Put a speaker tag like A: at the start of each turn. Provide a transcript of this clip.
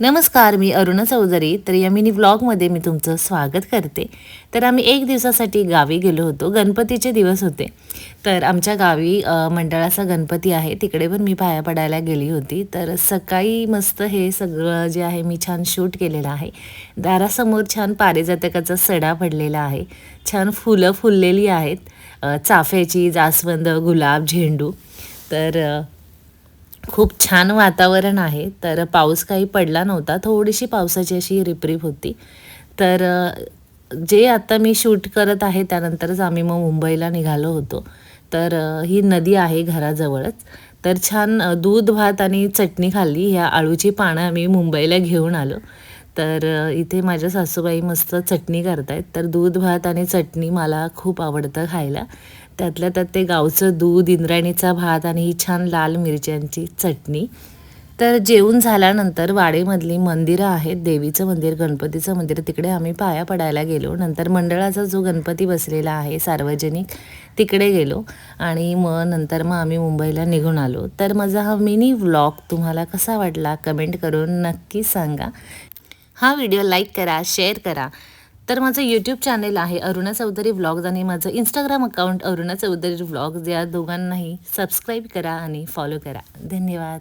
A: नमस्कार मी अरुणा चौधरी. तर या मिनी मी तुमचं स्वागत करते. तर आम्ही एक दिवसासाठी गावी गेलो होतो. गणपतीचे दिवस होते. तर आमच्या गावी मंडळाचा गणपती आहे. तिकडे पण मी पाया पडायला गेली होती. तर सकाळी मस्त हे सगळं जे आहे मी छान शूट केलेलं आहे. दारासमोर छान पारिजातकाचा सडा पडलेला आहे. छान फुलं फुललेली आहेत. चाफ्याची जास्वंद गुलाब झेंडू. तर खूप छान वातावरण आहे. तर पाऊस काही पडला नव्हता. थोडीशी पावसाची अशी रिपरिप होती. तर जे आता मी शूट करत आहे त्यानंतरच आम्ही मग मुंबईला निघालो होतो. तर ही नदी आहे घराजवळच. तर छान दूध भात आणि चटणी खाल्ली. ह्या आळूची पानं आम्ही मुंबईला घेऊन आलो. तर इथे माझ्या सासूबाई मस्त चटणी करतायत. तर दूध भात आणि चटणी मला खूप आवडतं खायला. त्यातल्या त्यात ते गावचं दूध इंद्रायणीचा भात आणि ही छान लाल मिरच्यांची चटणी. तर जेवून झाल्यानंतर वाडीमधली मंदिरं आहेत देवीचं मंदिर गणपतीचं मंदिर तिकडे आम्ही पाया पडायला गेलो. नंतर मंडळाचा जो गणपती बसलेला आहे सार्वजनिक तिकडे गेलो आणि मग नंतर मग आम्ही मुंबईला निघून आलो. तर माझा हा मिनी व्लॉग तुम्हाला कसा वाटला कमेंट करून नक्की सांगा. हा व्हिडिओ लाईक करा शेअर करा तर माझं यूट्यूब चॅनेल आहे अरुणा चौधरी ब्लॉग्ज आणि माझं Instagram account Aruna Chaudhary vlogs या दोघांनाही सबस्क्राईब करा आणि फॉलो करा. धन्यवाद.